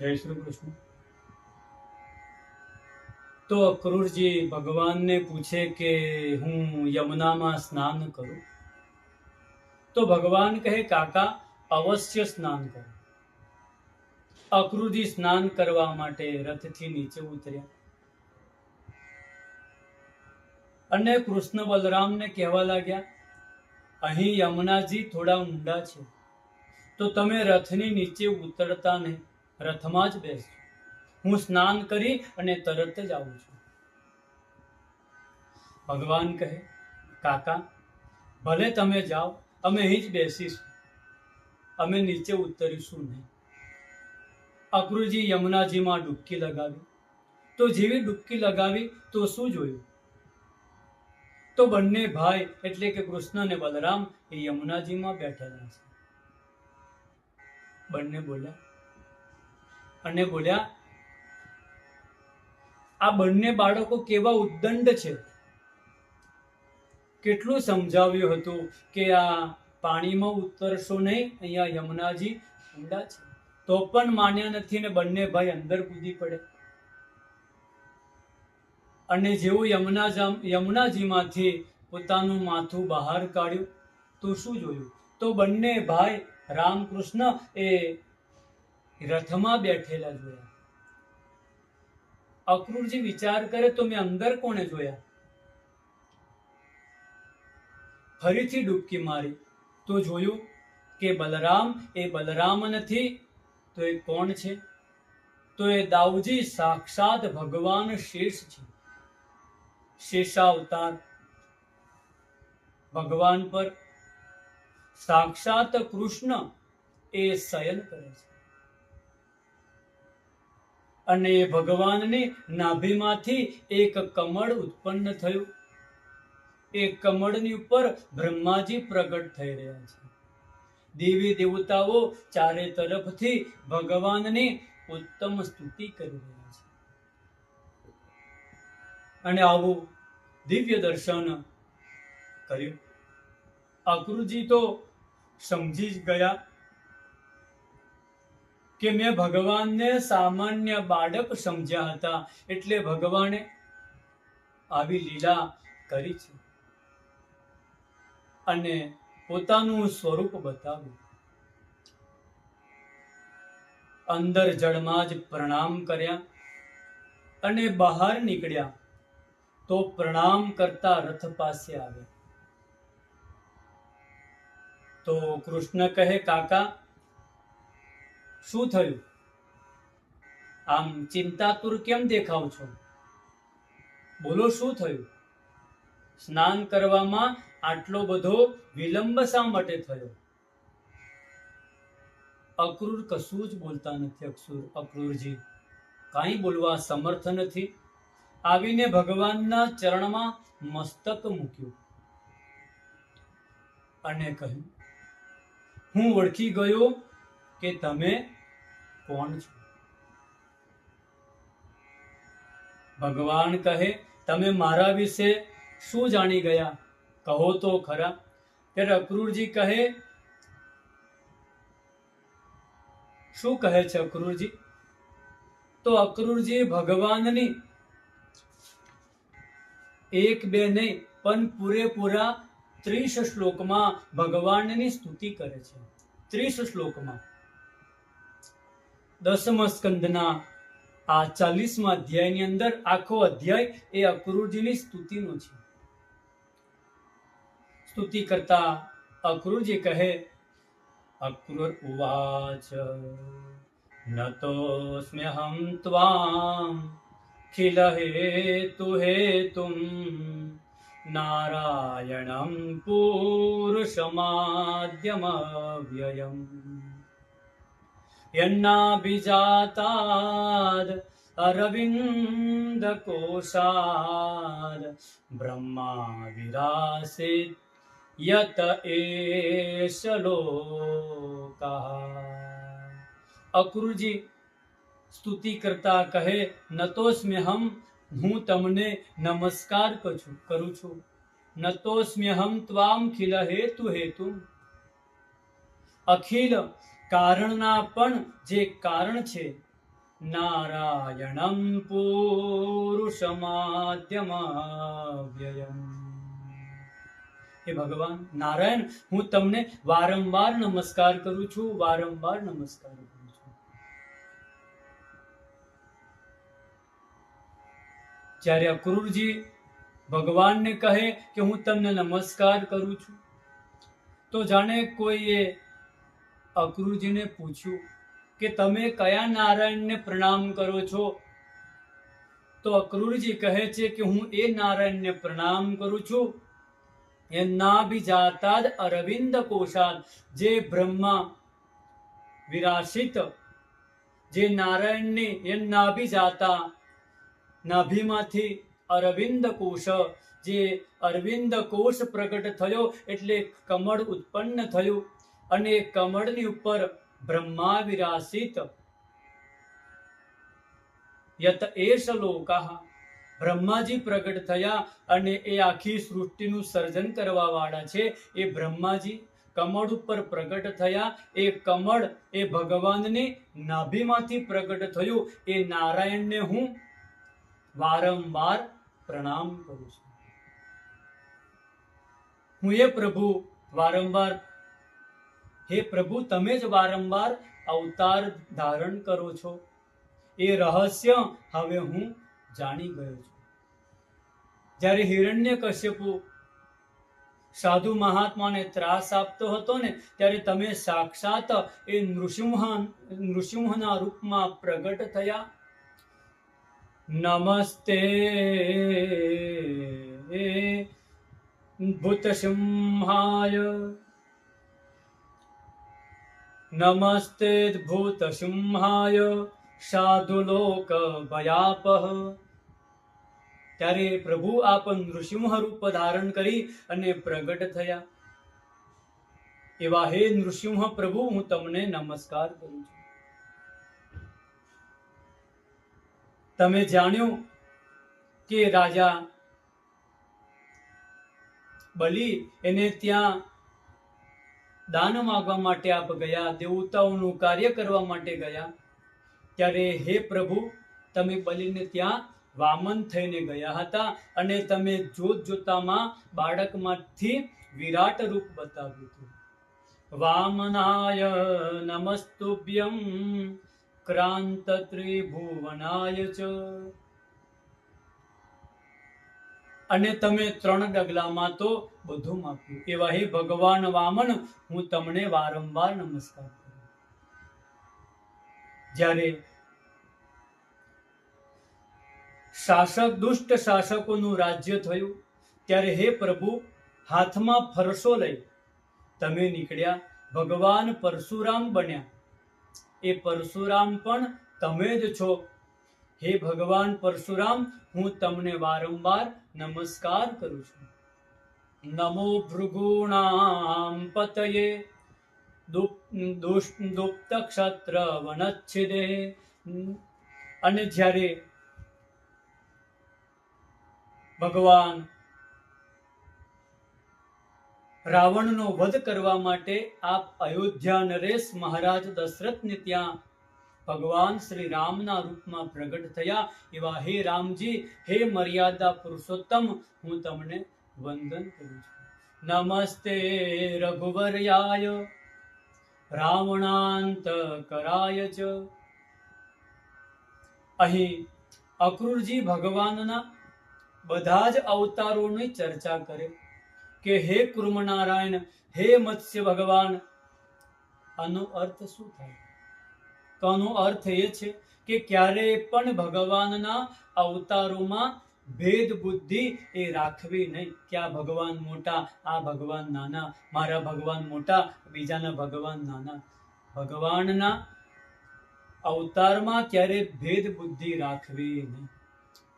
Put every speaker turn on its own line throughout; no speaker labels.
જય શ્રી કૃષ્ણ. તો અક્રૂરજી ભગવાનને પૂછે કે હું યમુનામાં સ્નાન કરું? તો ભગવાન કહે, કાકા, અવશ્ય સ્નાન કરો. અક્રૂરજી સ્નાન કરવા માટે રથથી નીચે ઉતર્યા. અને કૃષ્ણ બલરામને કહેવા લાગ્યા, અહીં યમુનાજી થોડા ઊંડા છે, તો તમે રથની નીચે ઉતરતા નહીં. રથમાં જ બેસ. હું સ્નાન કરી અને તરત જ આવું છું. ભગવાન કહે, કાકા, ભલે તમે જાઓ, અમે અહીં જ બેસીશું. અમે નીચે ઉતરીશું નહીં. અક્રુજી યમુનાજીમાં ડૂબકી લગાવી. તો જેવી ડૂબકી લગાવી, તો શું જોયું? તો બંને ભાઈ, એટલે કે કૃષ્ણ અને બલરામ, એ યમુનાજીમાં બેઠેલા છે. બંને બોલ્યા અને બોલ્યા, આ બંને બાળકો કેવા ઉદ્દંડ છે. કેટલું સમજાવ્યું હતું કે આ પાણીમાં ઉતરશો નહીં, અહીંયા યમુનાજી ઊંડા છે. તો પણ માન્યા નથી ને બંને ભાઈ અંદર કૂદી પડે. અને જેવું યમુના યમુનાજીમાંથી પોતાનું માથું બહાર કાઢ્યું, તો શું જોયું? તો બંને ભાઈ રામકૃષ્ણ એ રથમાં બેઠેલા જોયા. અક્રૂરજી વિચાર કરે તો મેં અંદર કોને જોયા? ફરીથી ડૂબકી મારી. તો જોયું કે બલરામ, એ બલરામ નથી, તો એ કોણ છે? તો એ દાઉજી સાક્ષાત ભગવાન શેષ છે. શેષાવતાર. ભગવાન પર સાક્ષાત કૃષ્ણ એ શયન કરે છે. અને ભગવાનની નાભીમાંથી એક કમળ ઉત્પન્ન થયું. એ કમળની ઉપર બ્રહ્માજી પ્રગટ થઈ રહ્યા છે. દેવી દેવતાઓ ચારે તરફથી ભગવાનની ઉત્તમ સ્તુતિ કરી રહ્યા છે. અને આવું દિવ્ય દર્શન કર્યું. અક્રુજી તો સમજી જ ગયા. કે મેં ભગવાનને સામાન્ય બાળક સમજ્યા હતા એટલે ભગવાને આવી લીલા કરી છે. અને પોતાનું સ્વરૂપ બતાવ્યું. અંદર જળમાં જ પ્રણામ કર્યા અને બહાર નીકળ્યા તો પ્રણામ કરતા રથ પાસે આવ્યા. તો કૃષ્ણ કહે, કાકા શું થયું? આમ ચિંતાતુર કેમ દેખાવ છો? બોલો, શું થયું? સ્નાન કરવામાં આટલો બધો વિલંબ શા માટે થયો? અક્રૂર કશું જ બોલતા નથી અક્ષુર અક્રૂરજી. કાંઈ બોલવા સમર્થ નથી. આવીને ભગવાનના ચરણમાં મસ્તક મૂક્યું અને કહ્યું, હું ઓળખી ગયો કે તમે કોણ છો? ભગવાન કહે, તમે મારા વિશે શું જાણી ગયા? કહો તો ખરા. ત્યારે અક્રૂરજી કહે, શું કહે છે અક્રૂરજી? તો અક્રૂરજી ભગવાનની એક બે નહીં, પણ પૂરેપૂરા ત્રીસ શ્લોકમાં ભગવાનની સ્તુતિ કરે છે. ત્રીસ શ્લોકમાં. દસમ સ્કંદના આ ચાલીસમા અધ્યાયની અંદર આખો અધ્યાય એ અક્રૂરજીની સ્તુતિનો છે. સ્તુતિ કરતા અક્રૂરજી કહે, અક્રૂર ઉવાચ નતોસ્મ્યહમ ત્વામ, ખિલ હેતુ હેતુમ, નારાયણમ પુરુષમાદ્યમવ્યયમ. યન્નાભિજાતાદ અરવિંદ કોશાદ બ્રહ્મા વિરાસિત યત એશ લોકા અક્રુજી સ્તુતિ કરતા કહે નતોસ્મ્યહમ હું તમને નમસ્કાર કરું છું કરું છું નતોસ્મ્યહમ ત્વામ ખિલ હેતુ હેતુ અખિલ કારણના પણ જે કારણ છે, નારાયણમ પુરુષમાદ્યમાવ્યયમ. હે ભગવાન, નારાયણ, હું તમને વારંવાર નમસ્કાર કરું છું, વારંવાર નમસ્કાર કરું છું. જ્યારે અક્રૂરજી ભગવાનને કહે કે હું તમને નમસ્કાર કરું છું, તો જાણે કોઈએ અક્રૂરજીને પૂછ્યું કે તમે કયા નારાયણને પ્રણામ કરો છો? તો અક્રૂરજી કહે છે કે હું એ નારાયણને પ્રણામ કરું છું. એમના બી જાતા જ અરવિંદ કોશાલ, જે બ્રહ્મા વિરાશિત, જે નારાયણની એમના જાતા નાભીમાંથી અરવિંદ કોશ જે અરવિંદ કોષ પ્રગટ થયો એટલે કમળ ઉત્પન્ન થયું. અને કમળની ઉપર બ્રહ્મા વિરાસિત યત એશ લોકાહ બ્રહ્માજી પ્રગટ થયા અને એ આખી સૃષ્ટિનું સર્જન કરવા વાળા છે. એ બ્રહ્માજી કમળ ઉપર પ્રગટ થયા. એ કમળ એ ભગવાનની નાભીમાંથી પ્રગટ થયું. એ નારાયણને હું વારંવાર પ્રણામ કરું છું. હું એ પ્રભુ વારંવાર હે પ્રભુ, તમે જ વારંવાર અવતાર ધારણ કરો છો. એ રહસ્ય હવે હું જાણી ગયો છું. જ્યારે હિરણ્ય કશ્યપુ સાધુ મહાત્માને ત્રાસ આપતો હતો ને, ત્યારે તમે સાક્ષાત એ નૃસિંહ નૃસિંહના રૂપમાં પ્રગટ થયા. નમસ્તે ભૂતસિંહાય. નમસ્તે ભૂતસિંહાય સાધુલોક ભયાપહ ત્યારે પ્રભુ આપ નૃસિંહ રૂપ ધારણ કરી અને પ્રગટ થયા. એવા હે નૃસિંહ પ્રભુ, હું તમને નમસ્કાર કરું છું. તમે જાણ્યું કે રાજા બલી એને ત્યાં દાન માગવા માટે આપ ગયા, દેવતાઓનું કાર્ય કરવા માટે ગયા. ત્યારે હે પ્રભુ, તમે બલિને ત્યાં વામન થઈને ગયા હતા અને તમે જોત જોતામાં બાળકમાંથી વિરાટ રૂપ બતાવ્યું હતું. વામનાય નમસ્તુભ્યમ ક્રાંત ત્રિભુવનાય ચ. અને તમે ત્રણ ડગલામાં તો બધું માપ્યું. એવા હે ભગવાન વામન, હું તમને વારંવાર નમસ્કાર કરું. જ્યારે શાસક, દુષ્ટ શાસકોનું રાજ્ય થયું, ત્યારે હે પ્રભુ, હાથમાં ફરસો લઈ તમે નીકળ્યા, ભગવાન પરશુરામ બન્યા. એ પરશુરામ પણ તમે જ છો. હે ભગવાન પરશુરામ, હું તમને વારંવાર નમસ્કાર કરું છું. નમો ભૃગુણામ પતયે. દુપ્ત ક્ષત્ર વનચ્છિદે. અને જ્યારે ભગવાન રાવણનો વધ કરવા માટે આપ અયોધ્યા નરેશ મહારાજ દશરથને ત્યાં ભગવાન શ્રી રામના રૂપમાં પ્રગટ થયા. એવા હે રામજી, હે મર્યાદા પુરુષોત્તમ, હું તમને વંદન કરું છું. નમસ્તે રઘુવર્યાય, રાવણાંત કરાય ચ અહીં અક્રૂરજી ભગવાનના બધા જ અવતારોની ચર્ચા કરે કે હે કુર્મનારાયણ, હે મત્સ્ય ભગવાન, આનો અર્થ શું થાય? તો અર્થ એ છે કે ક્યારેય પણ ભગવાનના અવતારોમાં ભેદ બુદ્ધિ એ રાખવી નહીં. કે ભગવાન મોટા, આ ભગવાન નાના, મારા ભગવાન મોટા, બીજાના ભગવાન નાના. ભગવાનના અવતારમાં ક્યારે ભેદ બુદ્ધિ રાખવી નહીં.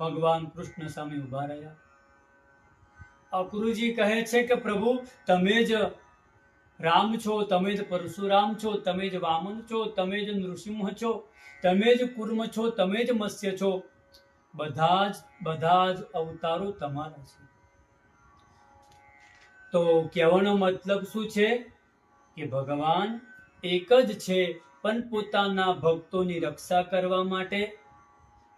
ભગવાન કૃષ્ણ સામે ઊભા રહ્યા. અક્રુજી કહે છે કે પ્રભુ, તમે જ રામ છો, તમે જ પરશુરામ છો, તમે જ વામન છો, તમે જ નૃસિંહ છો, તમે જ કુર્મ છો, તમે જ મત્સ્ય છો. બધા જ બધા જ અવતારો તમારા છે. તો કહેવાનો મતલબ શું છે? કે ભગવાન એક જ છે, પણ પોતાના ભક્તોની રક્ષા કરવા માટે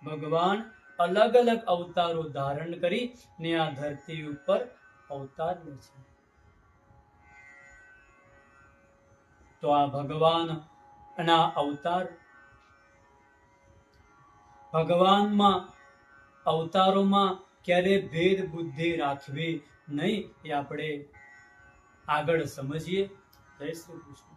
ભગવાન અલગ અલગ અવતારો ધારણ કરી ને આ ધરતી ઉપર અવતાર લે છે. તો આ ભગવાન અને આ અવતાર. ભગવાનમાં અવતારોમાં ક્યારે ભેદ બુદ્ધિ રાખવી નહીં એ આપણે આગળ સમજીએ. જય શ્રી કૃષ્ણ.